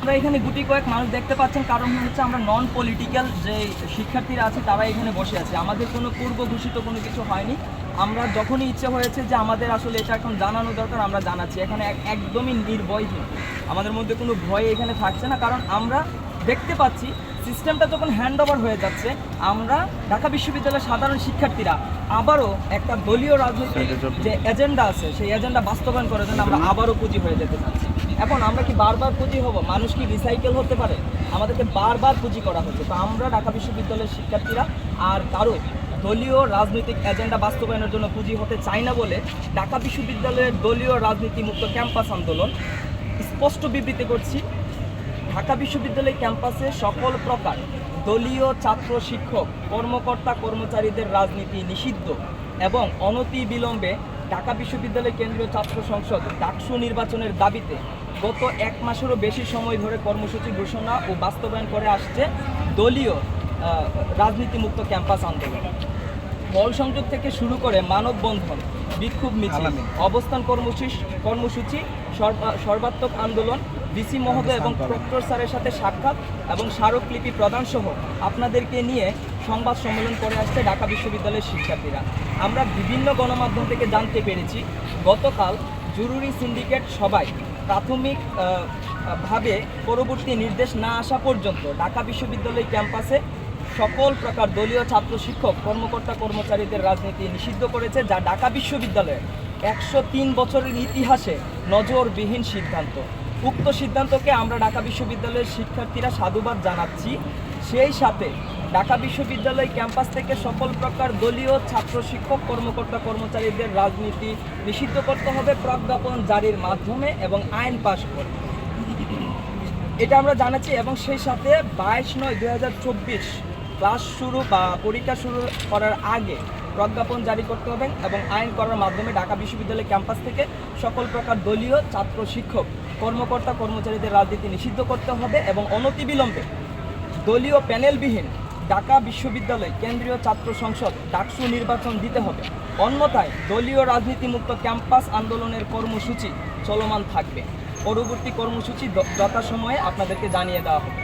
আমরা এখানে গুটি কয়েক মানুষ দেখতে পাচ্ছেন কারণ হচ্ছে আমরা নন পলিটিক্যাল যে শিক্ষার্থীরা আছে তারা এখানে বসে আছে। আমাদের কোনো পূর্ব ঘোষিত কোনো কিছু হয়নি। আমরা যখনই ইচ্ছে হয়েছে যে আমাদের আসলে এটা এখন জানানো দরকার আমরা জানাচ্ছি। এখানে এক- একদমই নির্ভয়হীন আমাদের মধ্যে কোনো ভয় এখানে থাকছে না কারণ আমরা দেখতে পাচ্ছি সিস্টেমটা যখন হ্যান্ড ওভার হয়ে যাচ্ছে আমরা ঢাকা বিশ্ববিদ্যালয়ের সাধারণ শিক্ষার্থীরা আবারও একটা দলীয় রাজনৈতিক যে এজেন্ডা আছে সেই এজেন্ডা বাস্তবায়ন করার জন্য আমরা আবারও পুঁজি হয়ে যেতে চাচ্ছি। এখন আমরা কি বারবার পুঁজি হব? মানুষ কি রিসাইকেল হতে পারে? আমাদেরকে বারবার পুঁজি করা হচ্ছে। তো আমরা ঢাকা বিশ্ববিদ্যালয়ের শিক্ষার্থীরা আর কারও দলীয় রাজনৈতিক এজেন্ডা বাস্তবায়নের জন্য পুঁজি হতে চাই না বলে ঢাকা বিশ্ববিদ্যালয়ের দলীয় রাজনীতি মুক্ত ক্যাম্পাস আন্দোলন স্পষ্ট বিবৃতি করছি। ঢাকা বিশ্ববিদ্যালয় ক্যাম্পাসে সকল প্রকার দলীয় ছাত্র শিক্ষক, কর্মকর্তা, কর্মচারীদের রাজনীতি নিষিদ্ধ এবং অনতি বিলম্বে ঢাকা বিশ্ববিদ্যালয় কেন্দ্রীয় ছাত্র সংসদ ডাকসু নির্বাচনের দাবিতে গত এক মাসেরও বেশি সময় ধরে কর্মসূচি ঘোষণা ও বাস্তবায়ন করে আসছে দলীয় রাজনীতিমুক্ত ক্যাম্পাস আন্দোলন। বল সংযোগ থেকে শুরু করে মানববন্ধন বিক্ষোভ মিছিল অবস্থান কর্মসূচি কর্মসূচি সর্বাত্মক আন্দোলন ডিসি মহোদয় এবং প্রক্টর স্যারের সাথে সাক্ষাৎ এবং স্মারকলিপি প্রদান সহ আপনাদেরকে নিয়ে সংবাদ সম্মেলন করে আসছে ঢাকা বিশ্ববিদ্যালয়ের শিক্ষার্থীরা। আমরা বিভিন্ন গণমাধ্যম থেকে জানতে পেরেছি গতকাল জরুরি সিন্ডিকেট সবাই প্রাথমিক ভাবে পরবর্তী নির্দেশ না আসা পর্যন্ত ঢাকা বিশ্ববিদ্যালয় ক্যাম্পাসে সকল প্রকার দলীয় ছাত্র শিক্ষক, কর্মকর্তা, কর্মচারীদের রাজনীতি নিষিদ্ধ করেছে, যা ঢাকা বিশ্ববিদ্যালয়ের একশো তিন বছরের ইতিহাসে নজরবিহীন সিদ্ধান্ত। উক্ত সিদ্ধান্তকে আমরা ঢাকা বিশ্ববিদ্যালয়ের শিক্ষার্থীরা সাধুবাদ জানাচ্ছি। সেই সাথে ঢাকা বিশ্ববিদ্যালয় ক্যাম্পাস থেকে সকল প্রকার দলীয় ছাত্র শিক্ষক, কর্মকর্তা, কর্মচারীদের রাজনীতি নিষিদ্ধ করতে হবে, প্রজ্ঞাপন জারির মাধ্যমে এবং আইন পাশ করে এটা আমরা জানাচ্ছি এবং সেই সাথে বাইশ নয় দুই ক্লাস শুরু বা পরীক্ষা শুরু করার আগে প্রজ্ঞাপন জারি করতে হবে এবং আইন করার মাধ্যমে ঢাকা বিশ্ববিদ্যালয় ক্যাম্পাস থেকে সকল প্রকার দলীয় ছাত্র শিক্ষক, কর্মকর্তা, কর্মচারীদের রাজনীতি নিষিদ্ধ করতে হবে এবং অনতিবিলম্বে দলীয় প্যানেলবিহীন ঢাকা বিশ্ববিদ্যালয় কেন্দ্রীয় ছাত্র সংসদ ডাকসু নির্বাচন দিতে হবে। অন্যথায় দলীয় রাজনীতিমুক্ত ক্যাম্পাস আন্দোলনের কর্মসূচি চলমান থাকবে। পরবর্তী কর্মসূচি যথাসময়ে আপনাদেরকে জানিয়ে দেওয়া হবে।